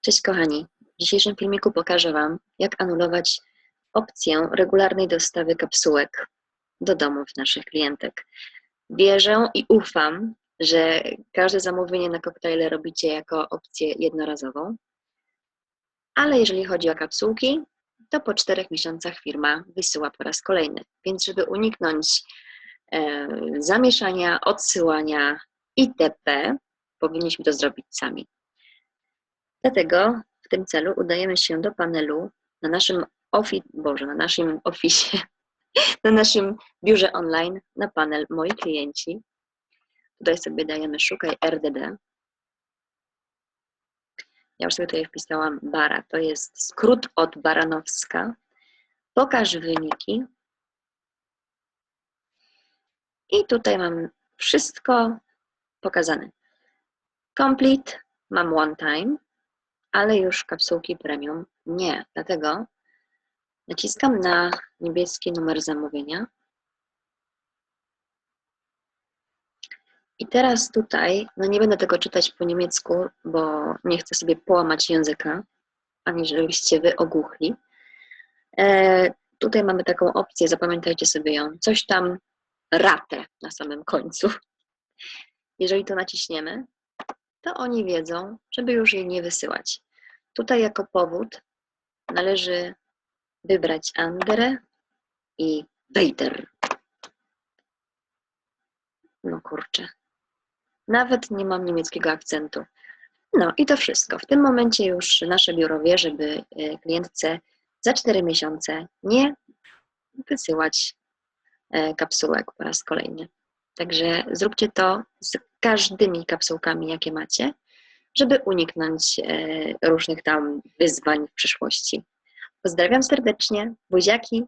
Cześć kochani. W dzisiejszym filmiku pokażę Wam, jak anulować opcję regularnej dostawy kapsułek do domów naszych klientek. Wierzę i ufam, że każde zamówienie na koktajle robicie jako opcję jednorazową, ale jeżeli chodzi o kapsułki, to po czterech miesiącach firma wysyła po raz kolejny. Więc żeby uniknąć e, zamieszania, odsyłania itp., powinniśmy to zrobić sami. Dlatego w tym celu udajemy się do panelu na naszym ofi, Boże, na naszym ofisie, na naszym biurze online, na panel Moi klienci. Tutaj sobie dajemy szukaj RDD. Ja już sobie tutaj wpisałam bara, to jest skrót od Baranowska. Pokaż wyniki. I tutaj mam wszystko pokazane. Complete, mam one time, ale już kapsułki premium nie. Dlatego naciskam na niebieski numer zamówienia. I teraz tutaj, no nie będę tego czytać po niemiecku, bo nie chcę sobie połamać języka, ani żebyście wy ogłuchli. E, tutaj mamy taką opcję, zapamiętajcie sobie ją, coś tam ratę na samym końcu. Jeżeli to naciśniemy, to oni wiedzą, żeby już jej nie wysyłać. Tutaj jako powód należy wybrać Andere i Weiter. No kurczę. Nawet nie mam niemieckiego akcentu. No i to wszystko. W tym momencie już nasze biuro wie, żeby e, klientce za 4 miesiące nie wysyłać e, kapsułek po raz kolejny. Także zróbcie to z każdymi kapsułkami, jakie macie, żeby uniknąć e, różnych tam wyzwań w przyszłości. Pozdrawiam serdecznie, buziaki